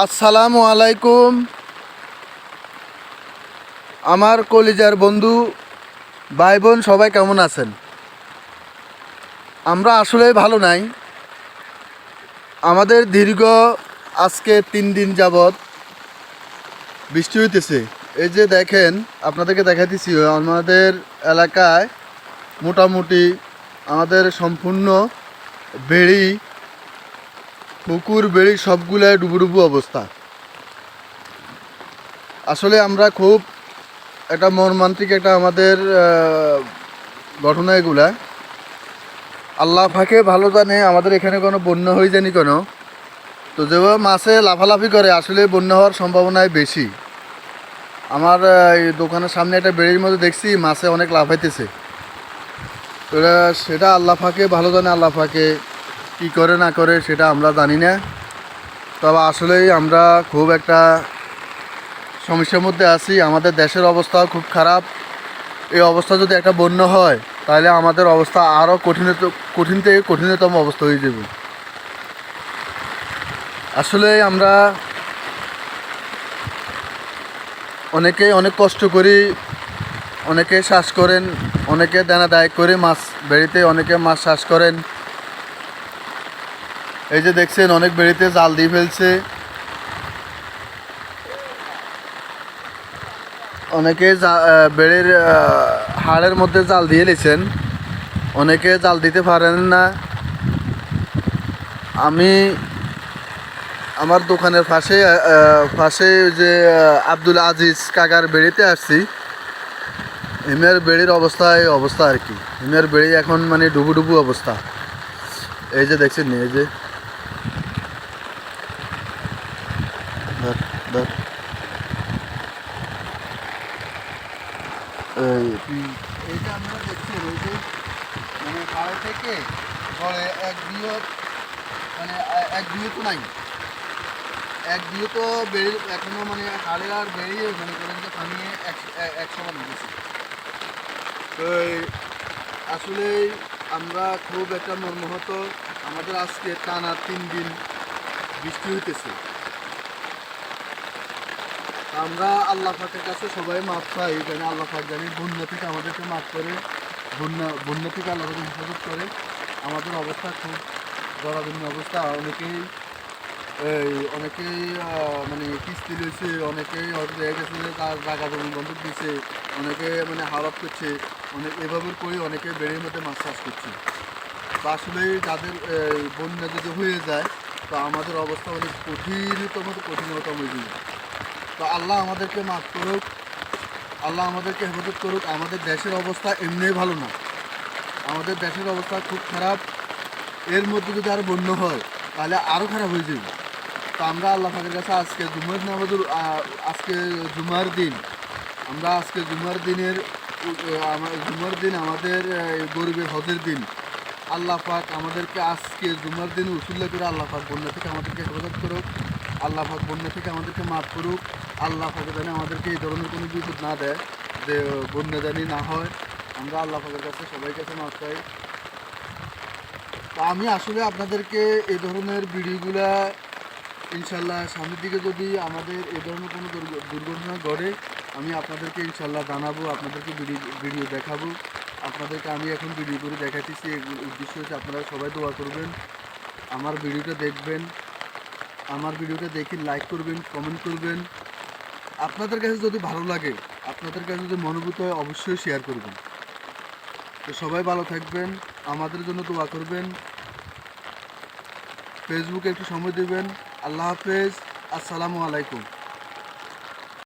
আসসালামু আলাইকুম। আমার কলিজার বন্ধু ভাই বোন সবাই কেমন আছেন? আমরা আসলে ভালো নাই। আমাদের দীর্ঘ আজকে তিন দিন যাবৎ বৃষ্টি হইতেছে। এই যে দেখেন, আপনাদেরকে দেখাইতেছি, আমাদের এলাকায় মোটামুটি আমাদের সম্পূর্ণ বেড়ি পুকুর, বেড়ি সবগুলাই ডুবুডুবু অবস্থা। আসলে আমরা খুব একটা মর্মান্তিক একটা আমাদের ঘটনা এগুলা। আল্লাহ ফাঁকে ভালো জানে আমাদের এখানে কোনো বন্যা হয়ে যায়নি কোনো। তো যেভাবে মাছে লাফালাফি করে, আসলে বন্যা হওয়ার সম্ভাবনাই বেশি। আমার এই দোকানের সামনে একটা বেড়ির মধ্যে দেখছি, মাছে অনেক লাফাইতেছে। তো সেটা আল্লাহ ফাঁকে ভালো জানে, আল্লাহ ফাঁকে কী করে না করে সেটা আমরা জানি না। তবে আসলেই আমরা খুব একটা সমস্যার মধ্যে আছি। আমাদের দেশের অবস্থাও খুব খারাপ। এই অবস্থা যদি একটা বন্য হয়, তাহলে আমাদের অবস্থা আরও কঠিন কঠিন থেকে কঠিনতম অবস্থা হয়ে যাবে। আসলে আমরা অনেকে অনেক কষ্ট করি, অনেকে শ্বাস করেন, অনেকে দানা দায় করে মাছ, বেড়িতে অনেকে মাছ শ্বাস করেন। এই যে দেখছেন, অনেক বেড়িতে জাল দিয়ে ফেলছে। অনেকে বেড়ির হাড়ের মধ্যে জাল দিয়ে নিয়েছেন অনেকে জাল দিতে পারেন না। আমি আমার দোকানের পাশে পাশে যে আব্দুল আজিজ কাকার বেড়িতে আসছি। হিমের বেড়ির অবস্থা, এই অবস্থা আর কি। হিমের বেড়ি এখন মানে ডুবু ডুবু অবস্থা। এই যে দেখছেন, এই যে ধর, ধর। এই এইটা আপনারা দেখছেন এই যে মানে পাড়ে থেকে গড়ে এক বৃহৎ মানে এক বৃহৎ নাই এক বৃহৎ বেড়ে এখনও মানে হাড়ে আর বেরিয়ে মনে করেন যে পানি একশো বার গেছে তো আসলে আমরা খুব একটা মর্মাহত। আমাদের আজকে টানা তিন দিন বৃষ্টি হইতেছে। আমরা আল্লাহ পাকের কাছে সবাই মাপ চাই, যেন আল্লাহ পাক জানি বন্যা থেকে আমাদেরকে মাফ করে, বন্যা বন্যা থেকে আল্লাহ হেফাজত করে। আমাদের অবস্থা খুব জরাজীর্ণ অবস্থা। অনেকেই, এই, অনেকেই মানে কিস্তি লইছে, অনেকেই হয়তো দেখা গেছে যে তার জায়গা জমি বন্ধক দিছে, অনেকে মানে হারাপ করছে, অনেক এভাবে করে অনেকে বেড়ের মধ্যে মাছ চাষ করছে। তো আসলে যাদের বন্যা যদি হয়ে যায়, তো আমাদের অবস্থা অনেক কঠিনতম কঠিনতম হয়ে যাবে তো আল্লাহ আমাদেরকে মাফ করুক, আল্লাহ আমাদেরকে হেফাজত করুক, আমাদের দেশের অবস্থা এমনিই ভালো না। আমাদের দেশের অবস্থা খুব খারাপ। এর মধ্যে যদি আরও বন্য হয়, তাহলে আরও খারাপ হয়ে যাবে। তো আমরা আল্লাহ পাকের কাছে আজকে জুমার নামাজের আজকে জুমার দিন, আমরা আজকে জুমার দিনের জুমার দিন আমাদের গরিবের হজের দিন। আল্লাহ পাক আমাদেরকে আজকে জুমার দিন উসুল্লা করে আল্লাহ পাক বন্যা থেকে আমাদেরকে হেফাজত করুক। আল্লাহ পাক বন্যা থেকে আমাদেরকে মাফ করুক। আল্লাহ পাক জানি আমাদেরকে এই ধরনের কোনো বিপদ না দেয়, যে বন্যা জানি না হয়। আমরা আল্লাহ পাকের কাছে সবাই কাছে চাই। তো আমি আসলে আপনাদেরকে এই ধরনের ভিডিওগুলা ইনশাল্লাহ সামনের দিকে যদি আমাদের এই ধরনের কোনো দুর্ঘ- দুর্ঘটনা ঘটে, আমি আপনাদেরকে ইনশাল্লাহ জানাব, আপনাদেরকে ভিডিও ভিডিও দেখাবো। আপনাদেরকে আমি এখন ভিডিও করে দেখাতেছি উদ্দেশ্য হচ্ছে আপনারা সবাই দোয়া করবেন, আমার ভিডিওটা দেখবেন, আমার ভিডিওটা দেখে লাইক করবেন কমেন্ট করবেন আপনাদের কাছে যদি ভালো লাগে, আপনাদের কাছে যদি মনোভূত হয়, অবশ্যই শেয়ার করবেন তো সবাই ভালো থাকবেন, আমাদের জন্য দোয়া করবেন। ফেসবুকে একটু সময় দেবেন। আল্লাহ হাফেজ। আসসালামু আলাইকুম।